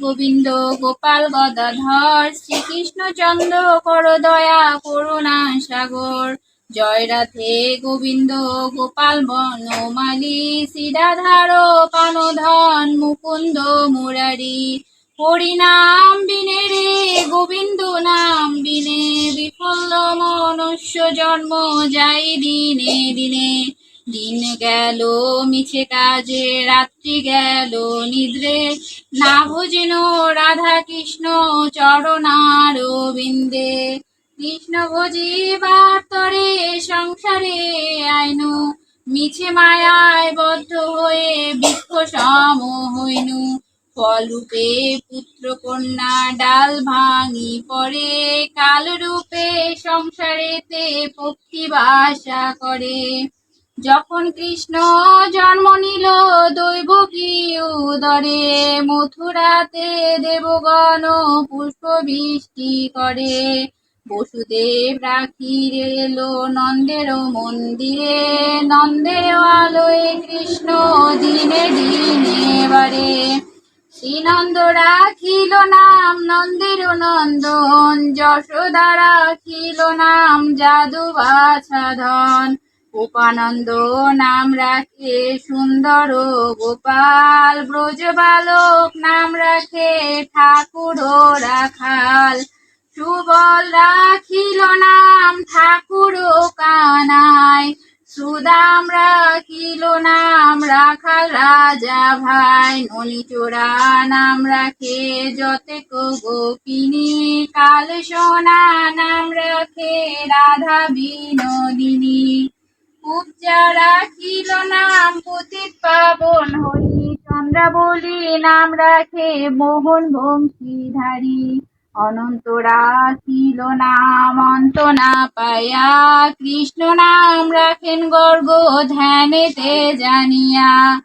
গোবিন্দ গোপাল গদাধর, শ্রীকৃষ্ণ চন্দ্র কর দয়া করুণা সাগর। জয় রাধে গোবিন্দ গোপাল বনমালী শ্রীরাধার পানধন মুকুন্দ মুরারি। হরিনাম বিনে রে গোবিন্দ নাম বিনে, বিফল মনুষ্য জন্ম যাই দিনে দিনে। দিন গেল, মিছে কাজে, রাত্রি গেল, নিদ্রে। না ভোজেন রাধা কৃষ্ণ চরণার বিন্দে। কৃষ্ণ ভজিবার তরে সংসারে আইনু। মিছে মায়ায় বদ্ধ হয়ে বৃক্ষ সম হইনু। ফলরূপে পুত্র কন্যা ডাল ভাঙি পড়ে। কাল রূপে সংসারেতে পক্ষী বাসা করে। যখন কৃষ্ণ জন্ম নিল দৈব কি উদরে মথুরাতে দেবগণ পুষ্প বৃষ্টি করে। বসুদেব রাখির এলো নন্দের মন্দিরে, নন্দের আলোয় কৃষ্ণ দিনে দিনে বারে শ্রীনন্দ রাখিল নাম, নন্দের নন্দন, যশোদা রাখিল নাম যাদু বাছাধন উপানন্দ নাম রাখে সুন্দর গোপাল ব্রজ বালক নাম রাখে ঠাকুর রাখাল। সুবল রাখিল নাম ঠাকুর কানাই, সুদাম রাখিল নাম রাখাল রাজা ভাই। ননিচোরা নাম রাখে যতেক গোপিনী, কাল সোনা নাম রাখে রাধা বিনোদিনী নাম পতিত পাবন হরি। চন্দ্রাবলী নাম রাখে মোহন বংশীধারী। অনন্ত রাখিল নাম, অন্ত না পায়া। কৃষ্ণ নাম রাখেন গর্গ, ধ্যানেতে জানিয়া।